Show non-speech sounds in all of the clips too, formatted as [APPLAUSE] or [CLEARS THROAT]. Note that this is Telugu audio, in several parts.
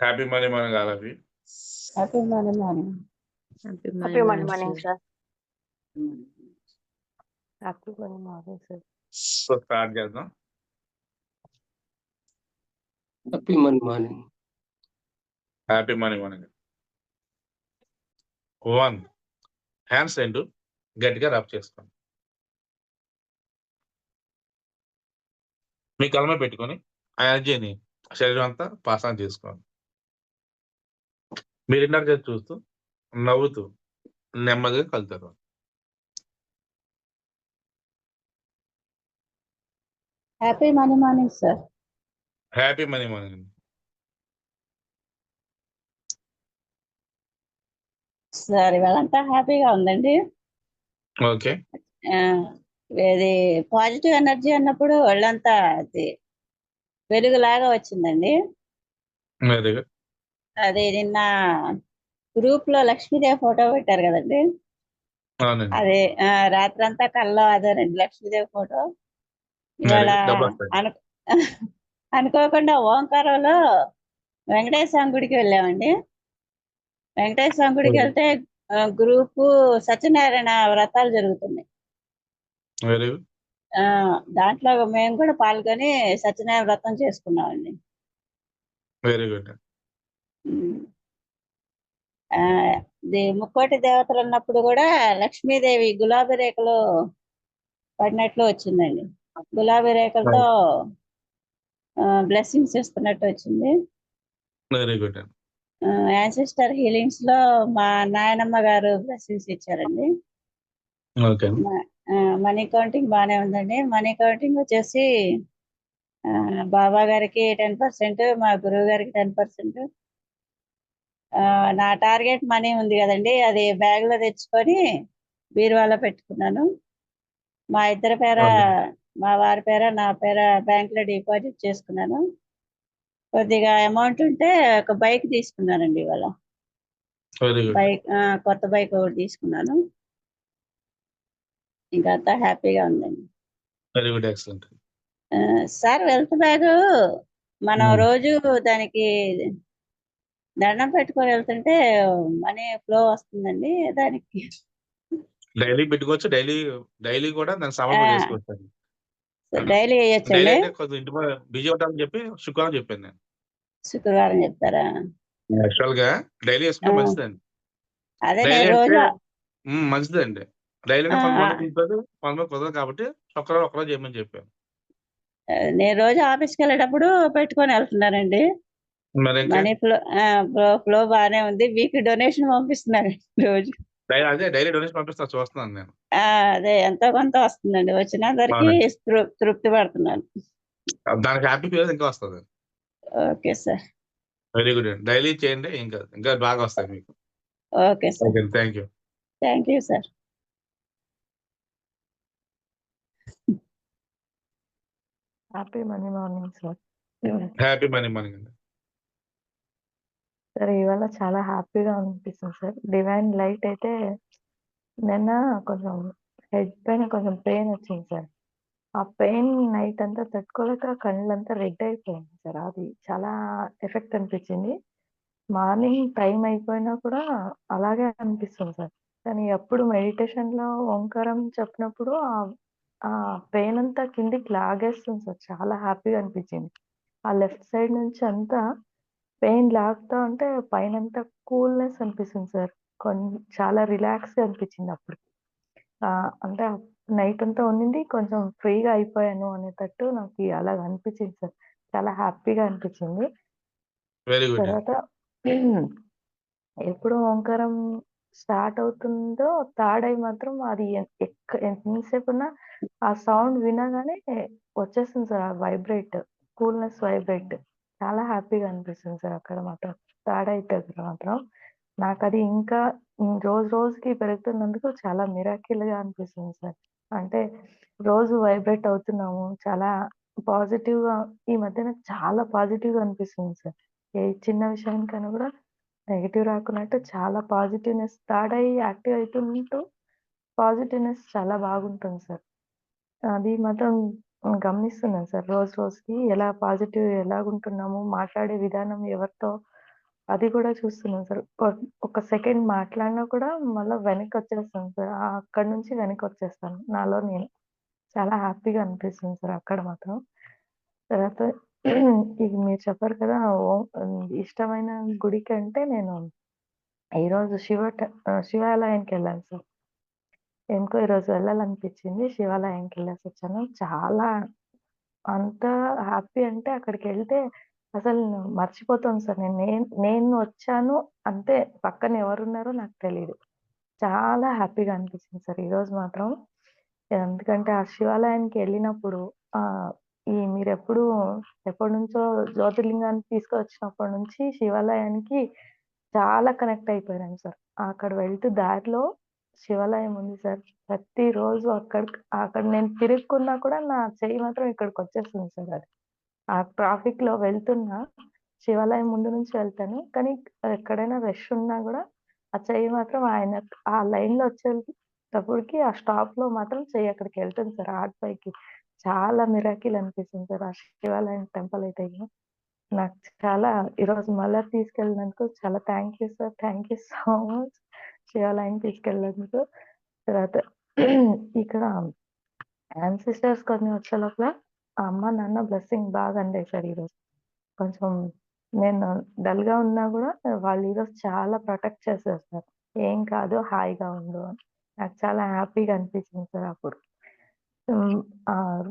Happy money morning you happy happy happy morning morning sir happy morning morning sir so start చేద్దాం. Happy money morning happy money morning one hands రెండు. గట్టిగా రబ్ చేసుకోండి. మీ కలమ పెట్టుకొని ఆ ఎనర్జీని శరీరం అంతా పాస్ ఆన్ చేసుకోండి. మీరు ఇందాక చూస్తూ నవ్వుతూ నెమ్మదిగా కలుతారు. Happy morning morning sir happy money morning sir ఇవాళంతా హ్యాపీగా ఉందండి. ఓకే. ఇది పాజిటివ్ ఎనర్జీ అన్నప్పుడు ఒళ్ళంతా అది వెలుగులాగా వచ్చిందండి. వెరీ గుడ్ అది నిన్న గ్రూప్లో లక్ష్మీదేవి ఫోటో పెట్టారు కదండి? అది రాత్రంతా కల్లో అదేనండి లక్ష్మీదేవి ఫోటో ఇవాళ [LAUGHS] అనుకోకుండా ఓంకారంలో వెంకటేశ్వర స్వామి గుడికి వెళ్ళామండి. వెంకటేశ్వర స్వామి గుడికి. వెళ్తే గ్రూపు సత్యనారాయణ వ్రతాలు జరుగుతున్నాయి. దాంట్లో మేము కూడా పాల్గొని సత్యనారాయణ వ్రతం చేసుకున్నామండి. వెరీ గుడ్ ముక్కోటి దేవతలు ఉన్నప్పుడు కూడా లక్ష్మీదేవి గులాబీ రేఖలు పడినట్లు వచ్చిందండి. గులాబీ రేఖలతో బ్లెస్సింగ్స్ ఇస్తున్నట్టు వచ్చింది. వెరీ గుడ్ యాన్సిస్టర్ హీలింగ్స్లో మా నాయనమ్మ గారు బ్లెస్సింగ్స్ ఇచ్చారండి. మనీ కౌంటింగ్ బాగానే ఉందండి. మనీ కౌంటింగ్ వచ్చేసి బాబా గారికి టెన్ పర్సెంట్ మా గురువు గారికి టెన్ పర్సెంట్ నా టార్గెట్ మనీ ఉంది కదండి అది బ్యాగ్లో తెచ్చుకొని బీరువాలో పెట్టుకున్నాను. మా ఇద్దరి పేర మా వారి పేర నా పేర బ్యాంక్లో డిపాజిట్ చేసుకున్నాను. కొద్దిగా అమౌంట్ ఉంటే ఒక బైక్ తీసుకున్నానండి ఇవాళ. బైక్ కొత్త బైక్ ఒకటి తీసుకున్నాను. ఇంకా అంతా హ్యాపీగా ఉందండి. Very good excellent. ఆ, సార్ వెల్త్ బ్యాగ్ మనం. రోజు దానికి దండం పెట్టుకొని వెళ్తుంటే మనీ ఫ్లో వస్తుందండి దానికి. డైలీ పెట్టుకోవచ్చు డైలీ డైలీ కూడా దానికి సమయం ఆ. చేసుకోవచ్చు డైలీ కొంచెం ఇంటి బిజీ ఉంటామని చెప్పి శుక్రవారం చెప్పాను నేను. శుక్రవారం చెప్తారా? యాక్చువల్గా డైలీ వేసుకుంటే. మంచిదండి. అదే మంచిదండి. డైలీ. కొంతమంది కుదరదు కాబట్టి శుక్రవారం ఒకరోజు చేయమని చెప్పాను. నేను రోజు ఆఫీస్కి వెళ్ళేటప్పుడు పెట్టుకొని వెళ్తున్నానండి. మనీ ఫ్లో ఫ్లో బాగానే ఉంది. మీకు డొనేషన్ పంపిస్తున్నారు రోజు. డైలీ అదే డైలీ డొనేషన్ పంపిస్తా చూస్తున్నాను నేను. అదే ఎంతో కొంత వస్తుందండి. వచ్చినందరికి అవునండి. తృ- తృప్తి పడుతున్నాను దానికి హ్యాపీ ఫీల్ ఇంకా వస్తుంది. Okay sir. వెరీ గుడ్ అండి. డైలీ చేయండి ఇంకా ఇంకా బాగా వస్తాయి మీకు. Okay sir. Thank you. Thank you sir. Happy money morning sir. Happy money morning అండి. సార్ ఇవాళ చాలా హ్యాపీగా అనిపిస్తుంది సార్. డివైన్ లైట్ అయితే నిన్న కొంచెం హెడ్ పైన కొంచెం పెయిన్ వచ్చింది సార్. ఆ పెయిన్ నైట్ అంతా తట్టుకోలేక కళ్ళంతా రెడ్ అయిపోయింది సార్. అది చాలా ఎఫెక్ట్ అనిపించింది. మార్నింగ్ టైం అయిపోయినా కూడా అలాగే అనిపిస్తుంది సార్. కానీ ఎప్పుడు మెడిటేషన్లో ఓంకారం చెప్పినప్పుడు ఆ పెయిన్ అంతా కిందికి లాగేస్తుంది సార్. చాలా హ్యాపీగా అనిపించింది. ఆ లెఫ్ట్ సైడ్ నుంచి అంతా పెయిన్ లాగుతా ఉంటే పైన అంతా కూల్నెస్ అనిపిస్తుంది సార్. కొన్ని చాలా రిలాక్స్గా అనిపించింది అప్పుడు. ఆ, అంటే నైట్ అంతా ఉండింది కొంచెం ఫ్రీగా అయిపోయాను అనేటట్టు నాకు అలాగ అనిపించింది సార్. చాలా హ్యాపీగా అనిపించింది వెరీ గుడ్. తర్వాత ఎప్పుడు ఓంకారం స్టార్ట్ అవుతుందో థర్డ్ ఐ మాత్రం అది ఎక్క ఎంతసేపు ఉన్నా ఆ సౌండ్ వినగానే వచ్చేస్తుంది సార్ ఆ వైబ్రేట్ కూల్నెస్ వైబ్రేట్. చాలా హ్యాపీగా అనిపిస్తుంది సార్. అక్కడ మాత్రం స్టార్ట్ అయితే మాత్రం. నాకు అది ఇంకా రోజు రోజుకి పెరుగుతున్నందుకు చాలా మిరాకిల్గా అనిపిస్తుంది సార్. అంటే రోజు వైబ్రేట్ అవుతున్నాము. చాలా పాజిటివ్గా ఈ మధ్య నాకు చాలా పాజిటివ్గా అనిపిస్తుంది సార్. ఏ చిన్న విషయానికైనా కూడా నెగిటివ్ రాకున్నట్టు చాలా పాజిటివ్నెస్ స్టార్ట్ అయ్యి యాక్టివ్ అవుతుంటూ పాజిటివ్నెస్ చాలా బాగుంటుంది సార్. అది మాత్రం గమనిస్తున్నాను సార్ రోజు రోజుకి ఎలా పాజిటివ్ ఎలాగుంటున్నాము మాట్లాడే విధానం ఎవరితో అది కూడా చూస్తున్నాను సార్. కొ ఒక సెకండ్ మాట్లాడినా కూడా మళ్ళా వెనక్కొచ్చేస్తాను సార్. ఆహ్, అక్కడి నుంచి వెనక్కొచ్చేస్తాను. నాలో నేను. చాలా హ్యాపీగా అనిపిస్తుంది సార్ అక్కడ మాత్రం. తర్వాత [CLEARS THROAT] ఇది మీరు చెప్పారు కదా! ఓ హ్మ్, ఇష్టమైన గుడికంటే నేను ఈరోజు శివ ట ఆహ్, శివాలయానికెళ్ళాను సార్. ఎందుకో ఈరోజు వెళ్ళాలనిపించింది. శివాలయంకి వెళ్ళాల్సి వచ్చాను చాలా అంత హ్యాపీ అంటే అక్కడికి వెళ్తే అసలు మర్చిపోతాను సార్. నేను నేను నేను వచ్చాను అంతే. పక్కన ఎవరున్నారో నాకు తెలియదు చాలా హ్యాపీగా అనిపించింది సార్ ఈరోజు మాత్రం. ఎందుకంటే ఆ శివాలయానికి వెళ్ళినప్పుడు ఈ మీరు ఎప్పుడు ఎప్పటి ఎప్పటినుంచో జ్యోతిర్లింగాన్ని తీసుకొచ్చినప్పటి నుంచి శివాలయానికి చాలా కనెక్ట్ అయిపోయాను సార్. అక్కడ వెళ్తూ దారిలో శివాలయం ఉంది సార్. ప్రతిరోజు అక్కడికి అక్కడ నేను తిరుక్కున్నా కూడా నా చెయ్యి మాత్రం ఇక్కడికి వచ్చేస్తుంది సార్ అది. ఆ ట్రాఫిక్లో వెళ్తున్నా శివాలయం ముందు నుంచి వెళ్తాను. కానీ ఎక్కడైనా రష్ ఉన్నా కూడా ఆ చెయ్యి మాత్రం ఆయన ఆ లైన్లో వచ్చేటప్పటికి ఆ స్టాప్లో మాత్రం చెయ్యి అక్కడికి వెళ్తుంది సార్ హార్ట్ పైకి. చాలా మిరాకిల్ అనిపిస్తుంది సార్ ఆ శివాలయం టెంపుల్ అయితే నాకు చాలా ఈరోజు మళ్ళీ తీసుకెళ్ళినందుకు చాలా thank you sir. Thank you so much శివాలయానికి తీసుకెళ్ళేందుకు తర్వాత ఇక్కడ యాన్సిస్టర్స్ కొన్ని వచ్చే లోపల అమ్మ, నాన్న బ్లెస్సింగ్ బాగా అందేశారు సార్ ఈరోజు. కొంచెం నేను డల్‌గా ఉన్నా కూడా వాళ్ళు ఈరోజు చాలా ప్రొటెక్ట్ చేసేస్తారు సార్. "ఏం కాదు హాయిగా ఉండు" అని. నాకు చాలా హ్యాపీగా అనిపించింది సార్ అప్పుడు.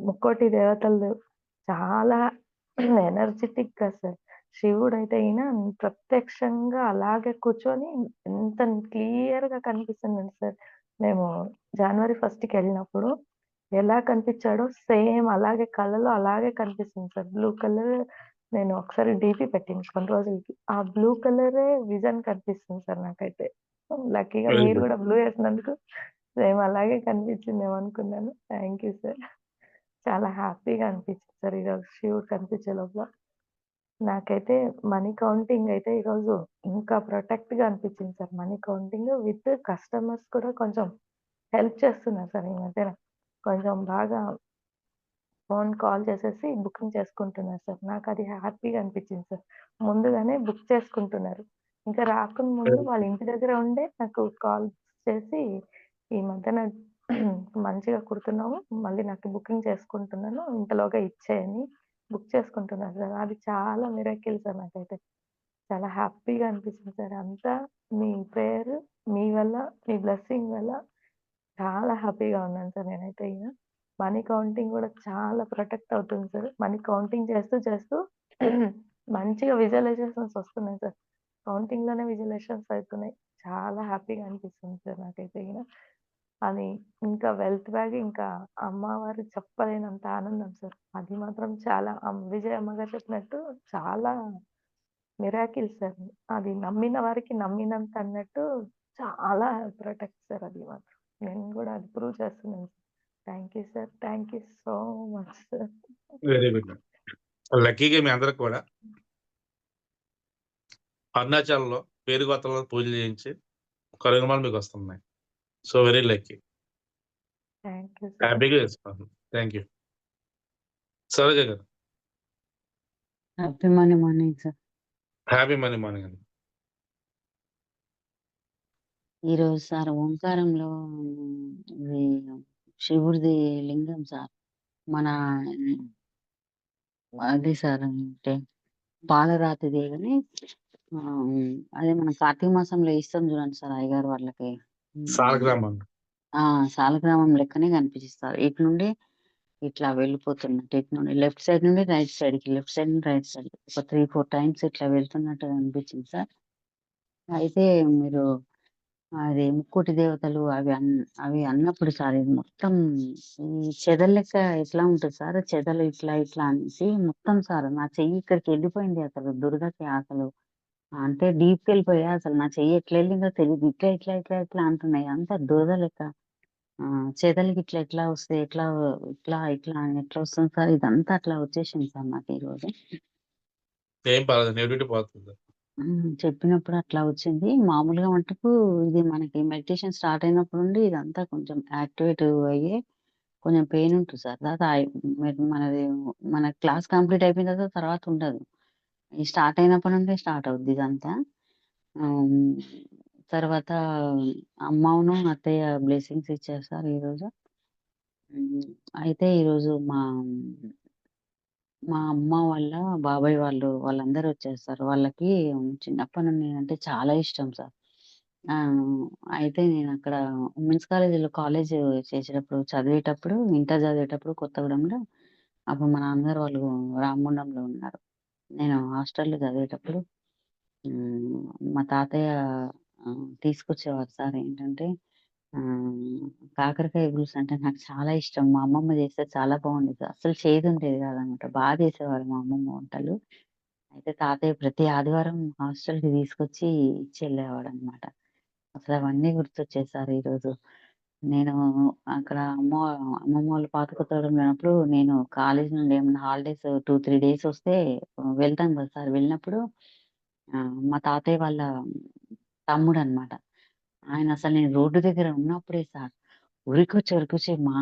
ముక్కోటి దేవతలు చాలా ఎనర్జిటిక్‌గా సార్. శివుడైతే ఈయన ప్రత్యక్షంగా అలాగే కూర్చొని ఎంత క్లియర్‌గా కనిపిస్తుందంటే సార్, మేము జనవరి ఫస్ట్‌కెళ్ళినప్పుడు ఎలా కనిపించాడో సేమ్ అలాగే కలలో అలాగే కనిపిస్తుంది సార్. బ్లూ కలర్ నేను ఒకసారి డీపీ పెట్టింది కొన్ని రోజులకి. ఆ బ్లూ కలరే విజన్ కనిపిస్తుంది సార్ నాకైతే. లక్కీగా మీరు. గూడా బ్లూ ఏసినందుకు సేమ్ అలాగే కనిపించిందేమో అనుకున్నాను. Thank you sir. చాలా హ్యాపీగా అనిపించింది సార్ ఈరోజు శివుడు కనిపించే లోపల. నాకైతే మనీ కౌంటింగ్ అయితే ఈరోజు ఇంకా ప్రొటెక్ట్‌గా అనిపించింది sir. Money counting with customers కూడా కొంచెం హెల్ప్ చేస్తున్నారు సార్ ఈ మధ్యన. కొంచెం బాగా ఫోన్ కాల్ చేసేసి బుకింగ్ చేసుకుంటున్నారు సార్. నాకది హ్యాపీగా అనిపించింది సార్. ముందుగానే బుక్ చేసుకుంటున్నారు. ఇంకా రాకుండా ముందు వాళ్ళ ఇంటి దగ్గర ఉండే నాకు కాల్ చేసి ఈ మధ్యన మంచిగా కుడుతున్నావు. మళ్ళీ నాకు బుకింగ్ చేసుకుంటున్నాను. ఇంతలోగా ఇచ్చేయని బుక్ చేసుకుంటున్నారు సార్. అది చాలా మిరాకిల్ సార్ నాకైతే. చాలా హ్యాపీగా అనిపించింది సార్. అంతా మీ ప్రేయర్ మీ వల్ల, మీ బ్లెస్సింగ్ వల్ల చాలా హ్యాపీగా ఉన్నాను సార్ నేనైతే ఇక మనీ కౌంటింగ్ కూడా చాలా ప్రొటెక్ట్ అవుతుంది సార్. మనీ కౌంటింగ్ చేస్తూ చేస్తూ [CLEARS THROAT] మంచిగా విజువలైజేషన్స్ వస్తున్నాయి సార్. కౌంటింగ్‌లోనే విజువలైజేషన్స్ అవుతున్నాయి. చాలా హ్యాపీగా అనిపిస్తుంది సార్ నాకైతే ఇక అది ఇంకా వెల్త్ బ్యాగ్ ఇంకా అమ్మవారు చెప్పలేనంత ఆనందం సార్. అది మాత్రం చాలా అమ్ విజయ అమ్మగారు చెప్పినట్టు చాలా మిరాకిల్ సార్. అది నమ్మిన వారికి నమ్మినంత అన్నట్టు చాలా ప్రొటెక్ట్ సార్ అది మాత్రం. నేను గూడా అది ప్రూవ్ చేస్తున్నాను. Thank you sir. Thank you so much sir. Very good. లక్కీగా మీ అందరికి కూడా అరుణాచల్‌లో పేరుగోతలో పూజలు చేయించి మందు వస్తున్నాయి సో, వెరీ లక్కీ. సార్. హ్యాపీగా చేసుకోండి. Thank you. సరోజ గారు. Happy money morning sir. Happy money morning అండి. ఈరోజు సార్ ఓంకారంలో ఇది శివుడిది లింగం సార్. మన అదే సార్ అంటే పాలరాతిదే గాని ఆహ్, అదే మన కార్తీక మాసంలో ఇస్తాం చూడండి సార్ అయ్యగారు వాళ్ళకి. సాలగ్రామం. ఆ! సాలగ్రామం లెక్కనే కనిపిస్తారు. ఇటు నుండి ఇట్లా వెళ్ళిపోతున్నట్టు ఇటు నుండి లెఫ్ట్ సైడ్ నుండి రైట్ సైడ్కి లెఫ్ట్ సైడ్ నుండి రైట్ సైడ్ ఒక 3, 4 టైమ్స్ ఇట్లా వెళ్తున్నట్టు అనిపించింది సార్. అయితే మీరు అది ముక్కోటి దేవతలు అవి అన్ అవి అన్నప్పుడు సార్ ఇది మొత్తం ఈ చెదల లెక్క ఎట్లా ఉంటుంది సార్ చెదలు ఇట్లా ఇట్లా అనేసి మొత్తం సార్ నా చెయ్యి ఇక్కడికి వెళ్ళిపోయింది అసలు దుర్గకి అసలు అంటే డీప్‌కెళ్ళిపోయా అసలు నా చెయ్యి ఎట్లా ఎళ్ళిందో తెలీదు. ఇట్లా ఇట్లా ఇట్లా ఇట్లా అంటున్నాయి. అంతా దురద లెక్క. ఆహ్, చెదలకి ఇట్లా ఎట్లా వస్తాయి ఎట్లా ఇట్లా ఇట్లా అని ఎట్లా వస్తుంది సార్ ఇదంతా అట్లా వచ్చేసింది సార్ నాకు ఈరోజు. ఏం పర్లేదు. నెగటివిటీ పోతుంది. హ్మ్. చెప్పినప్పుడు అట్లా వచ్చింది. మామూలుగా మటుకు ఇది మనకి మెడిటేషన్ స్టార్ట్ అయినప్పటి నుండి ఇదంతా కొంచెం యాక్టివేట్ అయ్యి కొంచెం పెయిన్ ఉంటది సార్. తర్వాత మనది మన క్లాస్ కంప్లీట్ అయిపోయిన తర్వాత తర్వాత ఉండదు. ఈ స్టార్ట్ అయినప్పటి నుండే స్టార్ట్ అవుద్ది ఇదంతా. తర్వాత అమ్మను, అత్తయ్య బ్లెస్సింగ్స్ ఇచ్చారు సార్ ఈరోజు. హ్మ్. అయితే ఈరోజు మా మా అమ్మ వాళ్ళ బాబాయ్ వాళ్ళు వాళ్ళందరూ వచ్చారు సార్. వాళ్ళకి చిన్నప్పటి నుండి నేనంటే చాలా ఇష్టం సార్. ఆ! అయితే నేనక్కడ ఉమెన్స్ కాలేజీలో కాలేజ్ చేసేటప్పుడు చదివేటప్పుడు ఇంటర్ చదివేటప్పుడు కొత్తగూడెంలో అప్పుడు మా నాన్నగారు వాళ్ళు రామగుండంలో ఉన్నారు. నేను హాస్టల్‌లో చదివేటప్పుడు హ్మ్. మా తాతయ్య ఆహ్, తీసుకొచ్చేవారు సార్ ఏంటంటే ఆహ్, కాకరకాయ పులుసు అంటే నాకు చాలా ఇష్టం. మా అమ్మమ్మ చేస్తే చాలా బాగుండేది. అస్సలు చేదుండేది కాదనమాట. బా చేసేవారు మా అమ్మమ్మ వంటలు. అయితే తాతయ్య ప్రతి ఆదివారం హాస్టల్‌కి తీసుకొచ్చి ఇచ్చెళ్ళేవాడనమాట. అసలు అవన్నీ గుర్తొచ్చాయి సార్ ఈరోజు. నేను అక్కడ అమ్మ అమ్మమ్మ వాళ్ళ పాత కొత్తగూడెంలో ఉన్నప్పుడు నేను కాలేజీ నుండి ఏమన్నా హాలిడేస్ 2, 3 డేస్ వస్తే వెళ్తాం కదా సార్! వెళ్ళినప్పుడు ఆహ్, మా తాతయ్య వాళ్ళ తమ్ముడనమాట. ఆయన అసలు నేను రోడ్డు దగ్గర ఉన్నప్పుడే సార్ ఉరికొచ్చి, ఉరికొచ్చి మా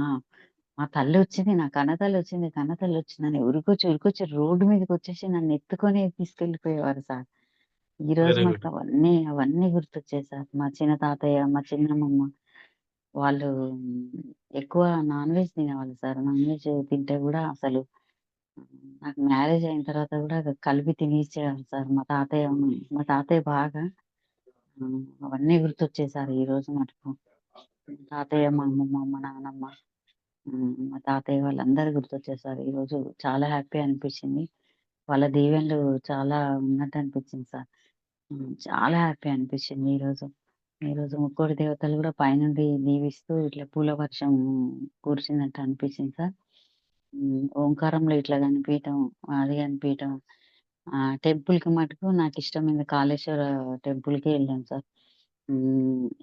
మా తల్లొచ్చింది, నా కన్నతల్లొచ్చింది, కన్నతల్లొచ్చిందని ఉరికొచ్చి, ఉరికొచ్చి రోడ్డు మీదకొచ్చేసి నన్ను ఎత్తుకొని తీసుకెళ్ళిపోయేవారు సార్. ఈరోజు వెరీ మటుకు గుడ్. అవన్నీ, అవన్నీ గుర్తొచ్చాయి సార్. మా చిన్న తాతయ్య, మా చిన్నమ్మమ్మ వాళ్ళు ఎక్కువ నాన్ వెజ్ తినేవాళ్ళు సార్. నాన్ వెజ్ తింటే గూడా అసలు నాకు మ్యారేజ్ అయిన తర్వాత గూడా కలిపి తినేసేవాళ్ళు సార్ మా తాతయ్య. మా తాతయ్య బాగా హ్మ్. అవన్నీ గుర్తొచ్చాయి సార్ ఈరోజు మటుకు. తాతయ్య, మా అమ్మమ్మ, మా నానమ్మ హ్మ్. మా తాతయ్య వాళ్ళందరూ గుర్తొచ్చారు సార్. ఈరోజు చాలా హ్యాపీ అనిపించింది. వాళ్ళ దీవెనలు చాలా ఉన్నట్టు అనిపించింది సార్. హ్మ్. చాలా హ్యాపీ అనిపించింది ఈరోజు. ఈరోజు ముక్కోటి దేవతలు కూడా పైనుండి దీవిస్తూ ఇట్లా పూల వర్షం కురిసినట్టు అనిపించింది సార్. ఓంకారంలో ఇట్లా కనిపియటం, అది కనిపించటం టెంపుల్కి మటుకు నాకు ఇష్టమైన కాళేశ్వర టెంపుల్కి వెళ్ళాం సార్.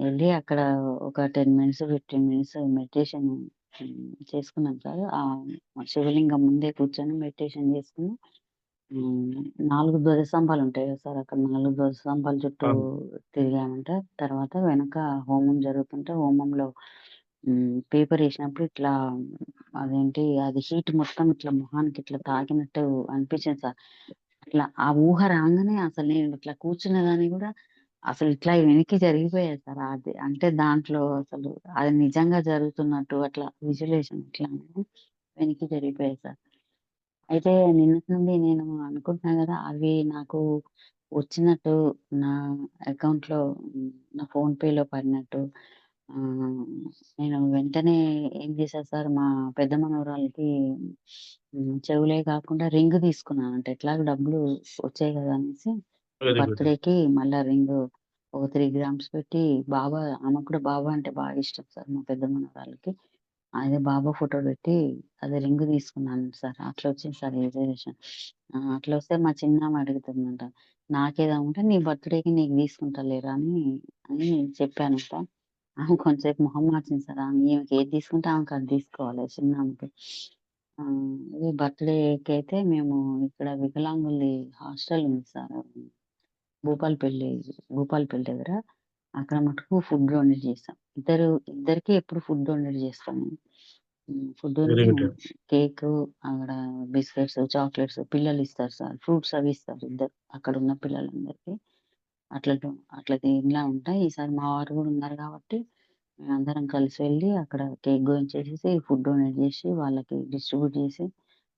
వెళ్ళి అక్కడ ఒక 10 మినిట్స్, 15 మినిట్స్ మెడిటేషన్ చేసుకున్నాం సార్. ఆ శివలింగం ముందే కూర్చొని మెడిటేషన్ చేసుకుని హ్మ్. 4 ధ్వజస్తంభాలు ఉంటాయి కదా సార్! అక్కడ 4 ధ్వజస్తంభాల చుట్టూ అవును. తిరిగామంట. తర్వాత వెనక హోమం జరుగుతుంటే హోమంలో హ్మ్. పేపర్ ఏసినప్పుడు ఇట్లా అదేంటి అది హీట్ మొత్తం ఇట్లా మొహానికి ఇట్లా తాకినట్టు అనిపించింది సార్. అట్లా ఆ ఊహ రాంగానే అసలు నేను ఇట్లా కూర్చున్నదాన్ని గూడా అసలు ఇట్లా వెనక్కి జరిగిపోయాను సార్. అది అంటే దాంట్లో అసలు అది నిజంగా జరుగుతున్నట్టు అట్లా విజువలైజేషన్ ఇట్లా వెనక్కి జరిగిపోయాయి సార్. అయితే నిన్నటి నుండి నేను అనుకుంటున్నా గదా! అవి నాకు వచ్చినట్టు నా అకౌంట్‌లో హ్మ్. నా ఫోన్‌పేలో పడినట్టు ఆహ్, నేను వెంటనే ఏం చేశా సార్ మా పెద్ద మనవరాలికి హ్మ్. చెవులయి కాకుండా రింగ్ తీసుకున్నానంట. ఎట్లాగో డబ్బులు వచ్చాయి గదా! అనేసి వెరీ గుడ్. బర్త్‌డేకి మళ్ళా రింగు ఒక 3 గ్రామ్స్ పెట్టి బాబా ఆమెకు కూడా బాబా అంటే బాగా ఇష్టం సార్ మా పెద్ద మనవరాలికి. అదే బాబా ఫోటో పెట్టి అది రింగ్ తీసుకున్నాను సార్. అట్లా వచ్చింది సార్ రిజర్వేషన్ అట్లా వస్తే మా చిన్న అడుగుతుందంట. నాకేదనుకుంటే నీ బర్త్‌డేకి నీకు తీసుకుంటా లేరా అని, అని చెప్పానంట. ఆమె కొంచెంసేపు మొహం మార్చింది సార్. ఆమె ఈమెకి ఏది తీసుకుంటే ఆమెకి అది తీసుకోవాలి చిన్న ఆమెకి ఇది అయితే మేము ఇక్కడ వికలాంగుల్ది హాస్టల్ ఉంది సార్. భూపాలపల్లి, భూపాలపల్లి దగ్గర. అక్కడ మటుకు ఫుడ్ డొనేట్ చేసాం. ఇద్దరు ఇద్దరికీ ఎప్పుడు ఫుడ్ డొనేట్ చేస్తాం మేము. హ్మ్. ఫుడ్డును వెరీ గుడ్. కేకు అక్కడ బిస్కెట్స్, చాక్లెట్స్ పిల్లలిస్తారు సార్. ఫ్రూట్స్ అవి ఇస్తారు ఇద్దరు అక్కడున్న పిల్లలందరికీ. అట్లా డొ అట్లా దీనిలా ఉంటాయి. ఈసారి మా వారు గూడా ఉన్నారు కాబట్టి మేమందరం కలిసి వెళ్ళి అక్కడ కేక్ కోయించేసేసి ఫుడ్ డొనేట్ చేసి వాళ్ళకి డిస్ట్రిబ్యూట్ చేసి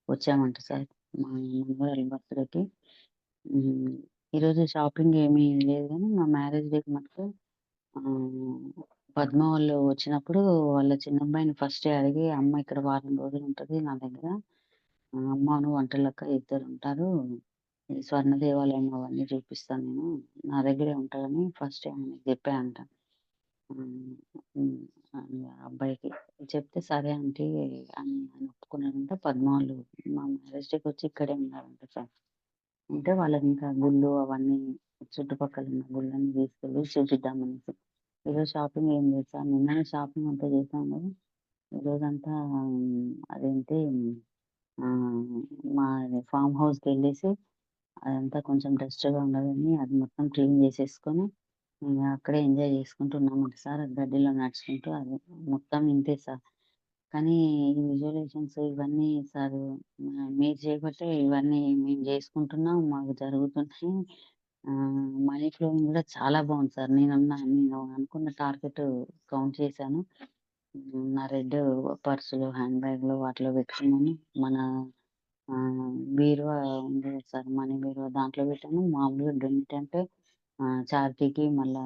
వచ్చామంట సార్. మా మనవరాలి బర్త్‌డేకి. హ్మ్. ఈరోజు షాపింగ్ ఏమీ లేదు గానీ మా మ్యారేజ్ డేకి మటుకు ఆహ్, పద్మ వాళ్ళు వచ్చినప్పుడు వాళ్ళ చిన్నబ్బాయిని ఫస్టే అడిగి అమ్మ ఇక్కడ వారం రోజులు ఉంటుంది నా దగ్గర. ఆహ్, అమ్మను వంటలక్క ఇద్దరుంటారు. ఈ స్వర్ణ దేవాలయం అవన్నీ చూపిస్తాను నేను. నా దగ్గరే ఉంటారని ఫస్టే ఆయనకి చెప్పానంట. హ్మ్. హ్మ్. ఆ అబ్బాయికి. చెప్తే సరే ఆంటీ అని ఆయన ఒప్పుకున్నారంట. పద్మ వాళ్ళు మా మ్యారేజ్ డేకి వచ్చి ఇక్కడే ఉన్నారంట సార్. ఉంటే వాళ్ళకింకా గుళ్ళు అవన్నీ చుట్టుపక్కల ఉన్న గుళ్ళన్నీ తీసుకెళ్ళి చూపిద్దామనేసి. ఈరోజు షాపింగ్ ఏం లేదు నిన్ననే షాపింగ్ అంతా చేశాను ఈరోజంతా అదేంటి మా మా ఫార్మ్ హౌస్‌కెళ్ళేసి అదంతా కొంచెం డస్ట్‌గా ఉండదని అది మొత్తం క్లీన్ చేసేసుకొని అక్కడే ఎంజాయ్ చేసుకుంటున్నామంట సార్. గడ్డిలో నడుచుకుంటూ అది మొత్తం ఇంతే సార్. కానీ ఈ విజువలైజేషన్స్ ఇవన్నీ సార్ మీరు చేయబట్టే ఇవన్నీ మేము చేసుకుంటున్నాం. మాకు జరుగుతున్నాయి. మనీ ఫ్లోయింగ్ గూడా చాలా బాగుంది సార్. నేను నేను అనుకున్న టార్గెట్ కౌంట్ చేశాను. హ్మ్. నా రెడ్ పర్సులు హ్యాండ్ బ్యాగ్‌లో వాటిలో పెట్టుకున్నాను. మన ఆహ్, బీరువా ఉంది కదా సార్ మనీ బీరువా దాంట్లో పెట్టాను. మామూలుగా డొనేట్ అంటే ఆహ్, చారిటీకి మళ్ళా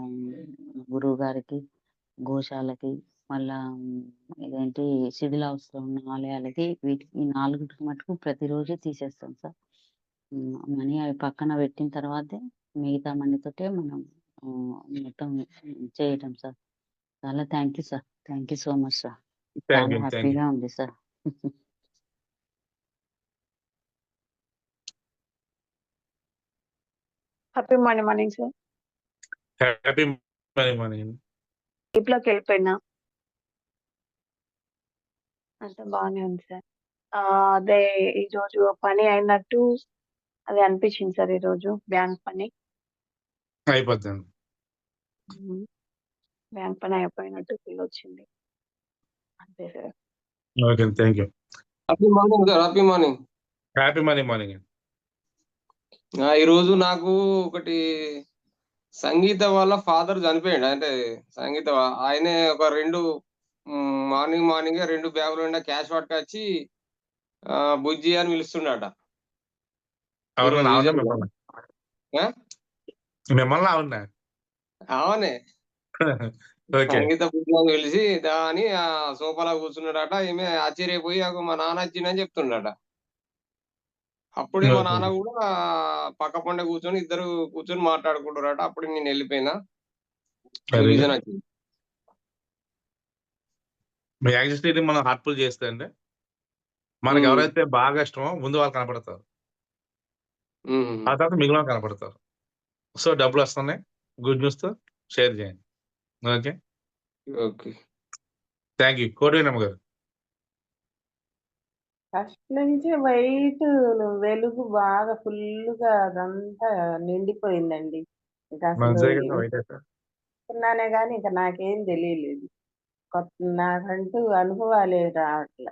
గురువు గారికి, గోశాలకి మళ్ళా ఇదేంటి శిథిలావస్థలో ఉన్న ఆలయాలకి వీటికి ఈ 4 మటుకు ప్రతిరోజు తీసేస్తాం సార్. హ్మ్. మనీ అవి పక్కన పెట్టిన తర్వాతే మిగతా మనీతోటే మనం మొత్తం చేయటం సార్. చాలా thank you sir. Thank you so much sir. చాలా. హ్యాపీగా ఉంది sir. Happy morning morning sir. Happy morning morning. స్లీప్‌లోకి వెళ్ళిపోయినా. అంతా బానే ఉంది సార్. అదే ఈరోజు పని అయినట్టు అది అనిపించింది సార్ ఈరోజు బ్యాంక్ పని. అయిపోద్దండి. బ్యాంక్ పని అయిపోయినట్టు ఫీల్ వచ్చింది. అంతే sir. Okay. Thank you. Happy morning sir. Happy morning. Happy morning morning! ఈరోజు నాకు ఒకటి సంగీత వాళ్ళ ఫాదర్ చనిపోయిండు. అంటే సంగీత ఆయనే ఒక 2 హ్మ్. మార్నింగ్ మార్నింగే 2 బ్యాగుల నిండా క్యాష్ పట్టుకొచ్చి బుజ్జి అని పిలుస్తుండట. ఎవరిని ఈరోజు ఆవిడనా నిజంగా. మిమ్మల్నా? ఆ? మిమ్మల్నా ఆవిడనా? ఆమెనే. [LAUGHS] ఓకే. సంగీత బుజ్జి అని పిలిచి దా అని ఆ సోఫాలో కూర్చున్నాడట. ఈమె ఆశ్చర్యపోయి మా నాన్న వచ్చిండని చెప్తుండట. అప్పుడే మా. నాన్న కూడా పక్క పొంటే కూర్చొని ఇద్దరు కూర్చొని మాట్లాడుకుంటున్నారట. అప్పుడు నేను వెళ్ళిపోయినా. గుడ్. వచ్చింది. మీ యాంగ్జైటీ మనం హార్ట్‌ఫుల్ చేస్తే అండి మనకు. ఎవరైతే బాగా ఇష్టమో ముందు వాళ్ళు కనపడతారు. ఆ తర్వాత మిగిలిన కనపడతారు. సో డబ్బులొస్తున్నాయి. గుడ్ న్యూస్‌తో షేర్ చేయండి. ఓకే. ఓకే. Thank you. కోటివేణమ్మ గారు. ఫస్ట్ నుంచి వైట్ వెలుగు బాగా ఫుల్‌గా అదంతా నిండిపోయిందండి. ఇక. అనుకున్నానే గాని ఇంక నాకేం తెలియలేదు. కొత్త నాకంటూ అనుభవాలే రావట్ల.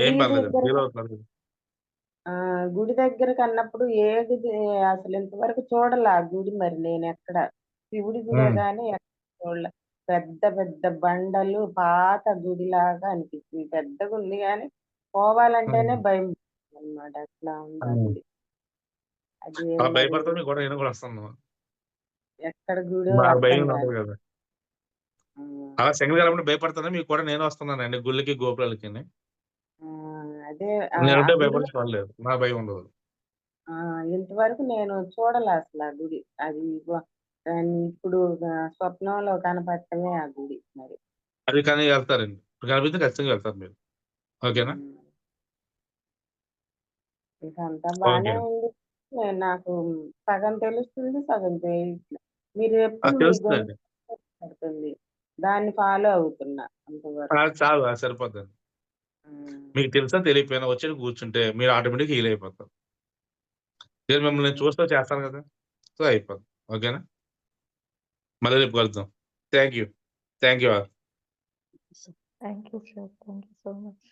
ఏం గుడి పర్లేదు. దగ్గర ఫీల్ అవుతున్నారు. ఆ! గుడి దగ్గరకన్నప్పుడు ఏ గుడి అసలు ఇంతవరకు చూడలా ఆ గుడి మరి నేనెక్కడ. శివుడి గుడే హ్మ్. గాని ఎక్కడ చూడలే. పెద్ద పెద్ద బండలు పాత గుడిలాగా అనిపిస్తుంది. పెద్దగుంది గాని పోవాలంటేనే హ్మ్. భయం అన్నమాట. అట్లా ఉంది ఆ హ్మ్. గుడి. అది అలా మరి నేను వస్తాను. ఎక్కడ గుడో అర్థం కాదు. అలా వెళ్ళినప్పుడు భయపడతాను. మీకు కూడా నేను వస్తున్నానండి గుళ్ళకి, గోపురాలకిని. అదే నేనుంటే లేదు. భయం ఉండదు. ఇంతవరకు నేను చూడలే అసల ఆ గుడి. అది ఇప్పుడు స్వప్నంలో కనపడటమే ఆ గుడి మరి. అది కానీ వెళ్తారండి. కనిపిస్తే ఖచ్చితంగా వెళ్తారు మీరు. ఓకేనా? ఓకే. బానే ఉంది. నాకు సగం తెలుస్తుంది. సగం తెలీట్లే. మీరు ఎప్పుడు పడుతుంది. దాన్ని ఫాలో అవుతున్నా అంతవరకు. చాలు. హ్మ్. మీకు తెలుసా తెలియకపోయినా వచ్చి కూర్చుంటే మీరు ఆటోమేటిక్‌గా హీల్ అయిపోతారు. నేను మిమ్మల్ని. చూస్తా చేస్తాను కదా! సో అయిపోద్ది. ఓకేనా? మళ్ళీ రేపు కలుద్దాం. Thank you. Thank you all. Thank you sir. Thank you so much.